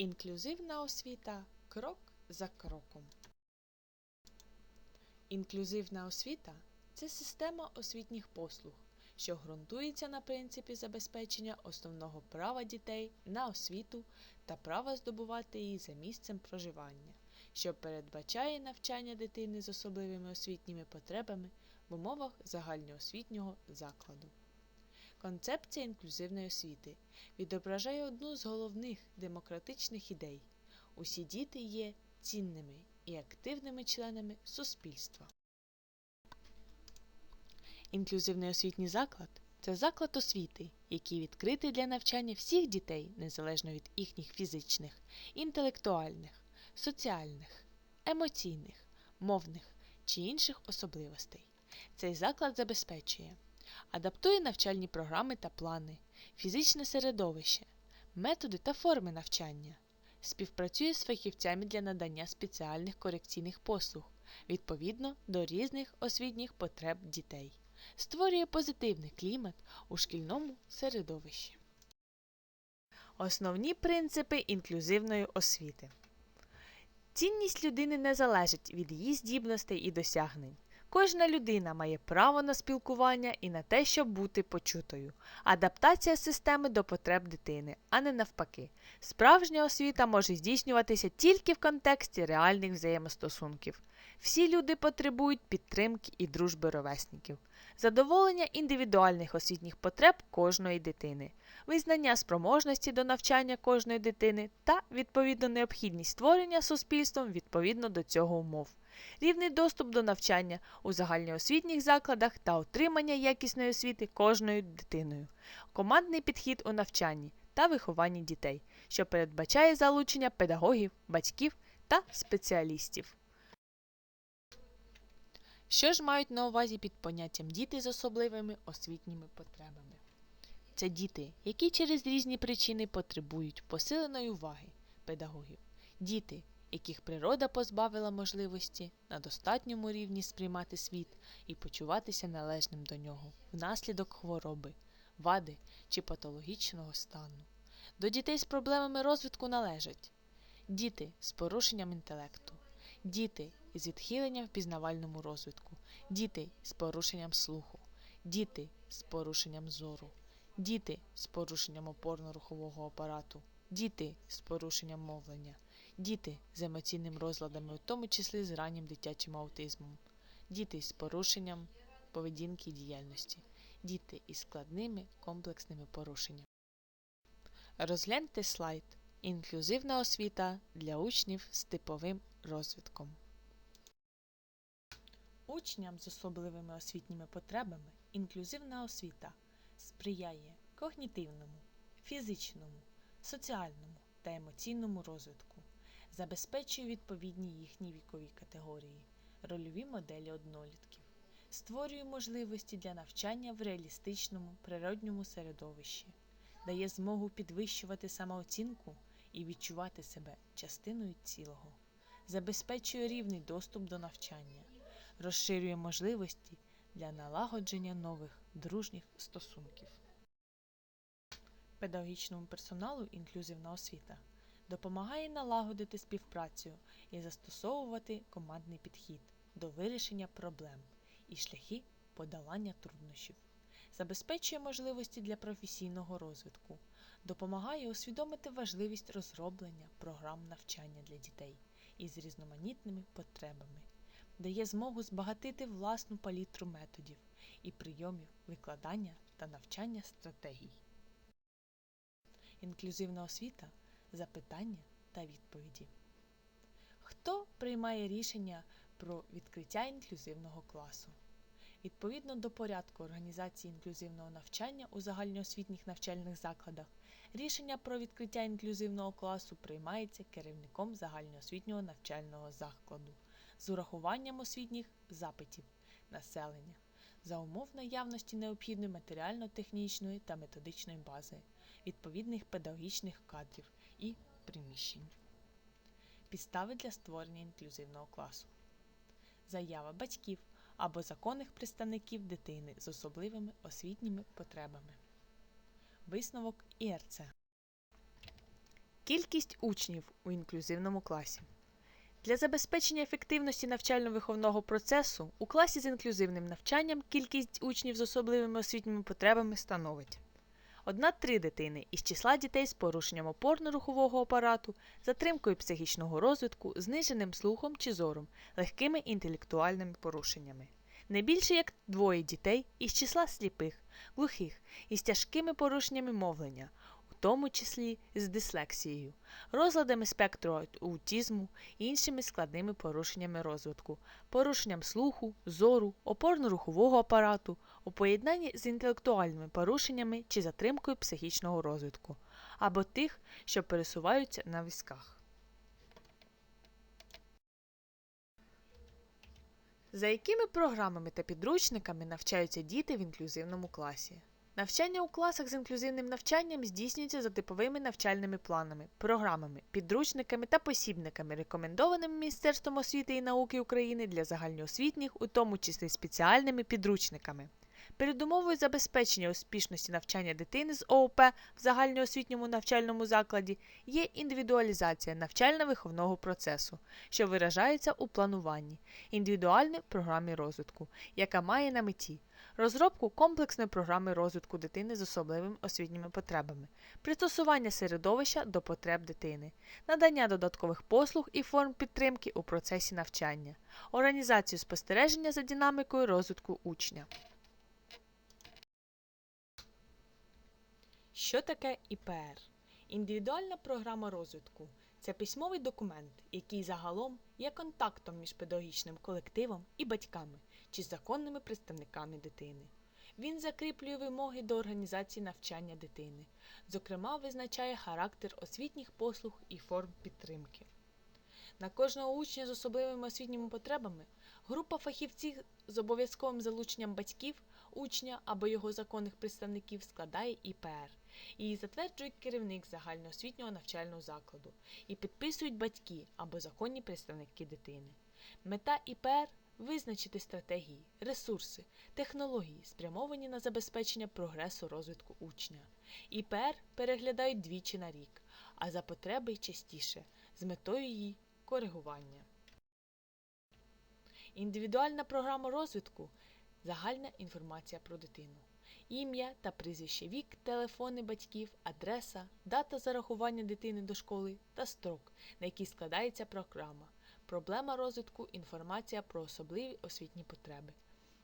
Інклюзивна освіта крок за кроком. Інклюзивна освіта це система освітніх послуг, що ґрунтується на принципі забезпечення основного права дітей на освіту та права здобувати її за місцем проживання, що передбачає навчання дитини з особливими освітніми потребами в умовах загальноосвітнього закладу. Концепція інклюзивної освіти відображає одну з головних демократичних ідей. Усі діти є цінними і активними членами суспільства. Інклюзивний освітній заклад це заклад освіти, який відкритий для навчання всіх дітей незалежно від їхніх фізичних, інтелектуальних, соціальних, емоційних, мовних чи інших особливостей. Цей заклад забезпечує адаптує навчальні програми та плани, фізичне середовище, методи та форми навчання, співпрацює з фахівцями для надання спеціальних корекційних послуг відповідно до різних освітніх потреб дітей, створює позитивний клімат у шкільному середовищі. Основні принципи інклюзивної освіти. Цінність людини не залежить від її здібностей і досягнень. Кожна людина має право на спілкування і на те, щоб бути почутою. Адаптація системи до потреб дитини, а не навпаки. Справжня освіта може здійснюватися тільки в контексті реальних взаємостосунків. Всі люди потребують підтримки і дружби ровесників, задоволення індивідуальних освітніх потреб кожної дитини, визнання спроможності до навчання кожної дитини та відповідно необхідність створення суспільством відповідно до цього умов рівний доступ до навчання у загальноосвітніх закладах та отримання якісної освіти кожною дитиною, командний підхід у навчанні та вихованні дітей, що передбачає залучення педагогів, батьків та спеціалістів. Що ж мають на увазі під поняттям діти з особливими освітніми потребами? Це діти, які через різні причини потребують посиленої уваги педагогів, діти, яких природа позбавила можливості на достатньому рівні сприймати світ і почуватися належним до нього внаслідок хвороби, вади чи патологічного стану. До дітей з проблемами розвитку належать діти з порушенням інтелекту, діти із відхиленням в пізнавальному розвитку, діти з порушенням слуху, діти з порушенням зору, діти з порушенням опорно-рухового апарату, діти з порушенням мовлення діти з емоційними розладами, у тому числі з раннім дитячим аутизмом, діти з порушенням поведінки і діяльності, діти із складними комплексними порушеннями. Розгляньте слайд Інклюзивна освіта для учнів з типовим розвитком. Учням з особливими освітніми потребами інклюзивна освіта сприяє когнітивному, фізичному, соціальному та емоційному розвитку, забезпечує відповідні їхні вікові категорії, рольові моделі однолітків, створює можливості для навчання в реалістичному природньому середовищі, дає змогу підвищувати самооцінку і відчувати себе частиною цілого, забезпечує рівний доступ до навчання, розширює можливості для налагодження нових дружніх стосунків. Педагогічному персоналу інклюзивна освіта допомагає налагодити співпрацю і застосовувати командний підхід до вирішення проблем і шляхи подолання труднощів, забезпечує можливості для професійного розвитку, допомагає усвідомити важливість розроблення програм навчання для дітей із різноманітними потребами, дає змогу збагатити власну палітру методів і прийомів викладання та навчання стратегій. Інклюзивна освіта запитання та відповіді. Хто приймає рішення про відкриття інклюзивного класу? Відповідно до порядку організації інклюзивного навчання у загальноосвітніх навчальних закладах, рішення про відкриття інклюзивного класу приймається керівником загальноосвітнього навчального закладу з урахуванням освітніх запитів населення за умов наявності необхідної матеріально-технічної та методичної бази, відповідних педагогічних кадрів і приміщень. Підстави для створення інклюзивного класу. Заява батьків або законних представників дитини з особливими освітніми потребами. Висновок ІРЦ. Кількість учнів у інклюзивному класі. Для забезпечення ефективності навчально-виховного процесу у класі з інклюзивним навчанням кількість учнів з особливими освітніми потребами становить 1-3 дитини із числа дітей з порушенням опорно-рухового апарату, затримкою психічного розвитку, зниженим слухом чи зором, легкими інтелектуальними порушеннями. Не більше як двоє дітей із числа сліпих, глухих із тяжкими порушеннями мовлення, тому числі з дислексією, розладами спектру аутізму іншими складними порушеннями розвитку, порушенням слуху, зору, опорно-рухового апарату, у поєднанні з інтелектуальними порушеннями чи затримкою психічного розвитку, або тих, що пересуваються на візках. За якими програмами та підручниками навчаються діти в інклюзивному класі? Навчання у класах з інклюзивним навчанням здійснюється за типовими навчальними планами, програмами, підручниками та посібниками, рекомендованими Міністерством освіти і науки України для загальноосвітніх, у тому числі спеціальними підручниками. Передумовою забезпечення успішності навчання дитини з ООП в загальноосвітньому навчальному закладі є індивідуалізація навчально-виховного процесу, що виражається у плануванні, індивідуальній програмі розвитку, яка має на меті розробку комплексної програми розвитку дитини з особливими освітніми потребами, пристосування середовища до потреб дитини, надання додаткових послуг і форм підтримки у процесі навчання, організацію спостереження за динамікою розвитку учня. Що таке ІПР? Індивідуальна програма розвитку це письмовий документ, який загалом є контактом між педагогічним колективом і батьками чи законними представниками дитини. Він закріплює вимоги до організації навчання дитини, зокрема, визначає характер освітніх послуг і форм підтримки. На кожного учня з особливими освітніми потребами група фахівців з обов'язковим залученням батьків, учня або його законних представників складає ІПР. Її затверджує керівник загальноосвітнього навчального закладу і підписують батьки або законні представники дитини. Мета ІПР визначити стратегії, ресурси, технології, спрямовані на забезпечення прогресу розвитку учня. ІПР переглядають двічі на рік, а за потреби й частіше, з метою її коригування. Індивідуальна програма розвитку загальна інформація про дитину. Ім'я та прізвище вік, телефони батьків, адреса, дата зарахування дитини до школи та строк, на який складається програма, проблема розвитку, інформація про особливі освітні потреби,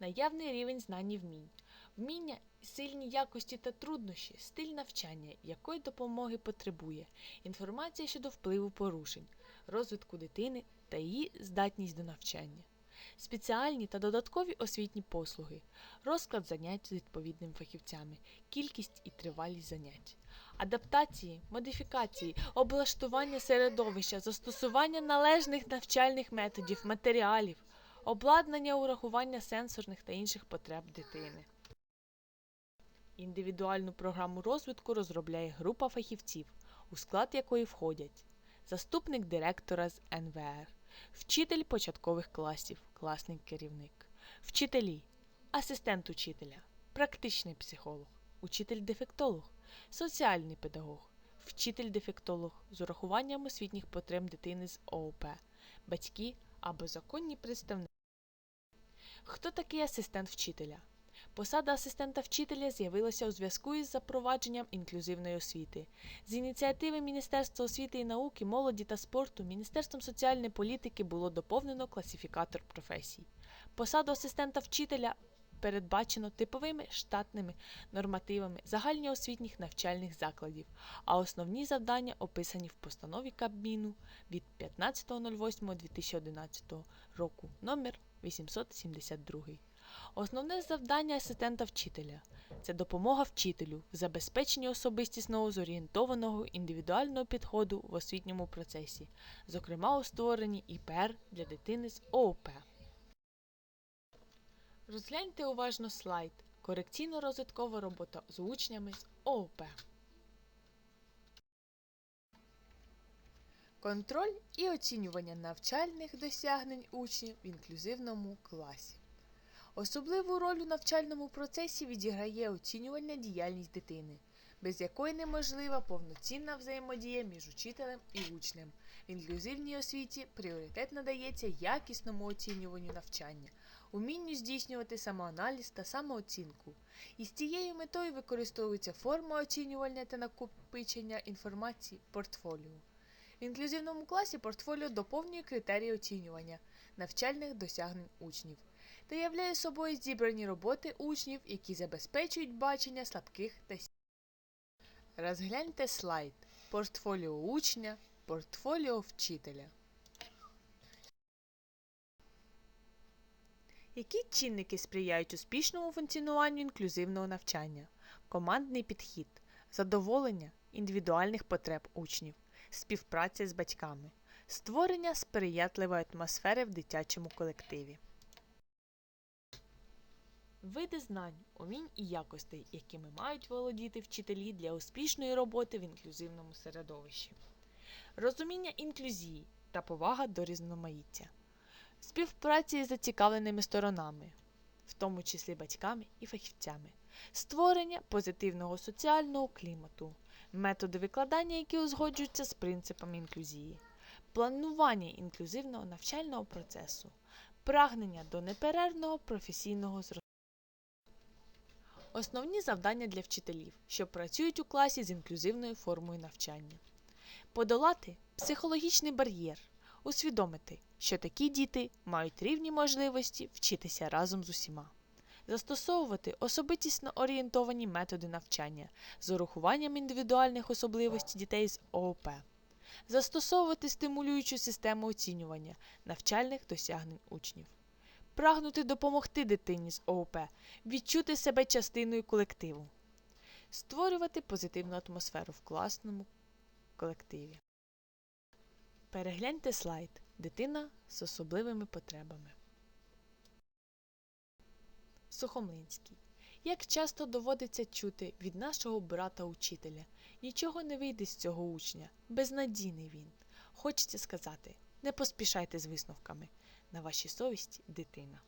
наявний рівень знань і вмінь, вміння, сильні якості та труднощі, стиль навчання, якої допомоги потребує, інформація щодо впливу порушень, розвитку дитини та її здатність до навчання. Спеціальні та додаткові освітні послуги, розклад занять з відповідними фахівцями, кількість і тривалість занять, адаптації, модифікації, облаштування середовища, застосування належних навчальних методів, матеріалів, обладнання урахування сенсорних та інших потреб дитини. Індивідуальну програму розвитку розробляє група фахівців, у склад якої входять заступник директора з НВР, вчитель початкових класів, класний керівник, вчителі, асистент учителя, практичний психолог, учитель-дефектолог, соціальний педагог, вчитель-дефектолог з урахуванням освітніх потреб дитини з ООП, батьки або законні представники. Хто такий асистент вчителя? Посада асистента вчителя з'явилася у зв'язку із запровадженням інклюзивної освіти. З ініціативи Міністерства освіти і науки, молоді та спорту Міністерством соціальної політики було доповнено класифікатор професій. Посаду асистента вчителя передбачено типовими штатними нормативами загальноосвітніх навчальних закладів, а основні завдання описані в постанові Кабміну від 15.08.2011 року номер 872. Основне завдання асистента вчителя це допомога вчителю в забезпеченні особистісного зорієнтованого індивідуального підходу в освітньому процесі, зокрема у створенні ІПР для дитини з ООП. Розгляньте уважно слайд Корекційно-розвиткова робота з учнями з ООП. Контроль і оцінювання навчальних досягнень учнів в інклюзивному класі. Особливу роль у навчальному процесі відіграє оцінювальна діяльність дитини. без якої неможлива повноцінна взаємодія між учителем і учнем. В інклюзивній освіті пріоритет надається якісному оцінюванню навчання, умінню здійснювати самоаналіз та самооцінку. І з цією метою використовується форма оцінювання та накопичення інформації портфоліо. В інклюзивному класі портфоліо доповнює критерії оцінювання навчальних досягнень учнів та являє собою зібрані роботи учнів, які забезпечують бачення слабких та. Розгляньте слайд Портфоліо учня, портфоліо вчителя. Які чинники сприяють успішному функціонуванню інклюзивного навчання? Командний підхід, задоволення індивідуальних потреб учнів, співпраця з батьками, створення сприятливої атмосфери в дитячому колективі. Види знань, умінь і якостей, якими мають володіти вчителі для успішної роботи в інклюзивному середовищі. Розуміння інклюзії та повага до різноманіття. Співпраці з зацікавленими сторонами, в тому числі батьками і фахівцями, створення позитивного соціального клімату, методи викладання, які узгоджуються з принципами інклюзії, планування інклюзивного навчального процесу, прагнення до неперервного професійного зростання. Основні завдання для вчителів, що працюють у класі з інклюзивною формою навчання. Подолати психологічний бар'єр, усвідомити, що такі діти мають рівні можливості вчитися разом з усіма, застосовувати особистісно орієнтовані методи навчання з урахуванням індивідуальних особливостей дітей з ООП, застосовувати стимулюючу систему оцінювання навчальних досягнень учнів, прагнути допомогти дитині з ООП відчути себе частиною колективу, створювати позитивну атмосферу в класному колективі. Перегляньте слайд Дитина з особливими потребами. Сухомлинський. Як часто доводиться чути від нашого брата учителя, нічого не вийде з цього учня, безнадійний він. Хочеться сказати, не поспішайте з висновками. На вашій совісті дитина.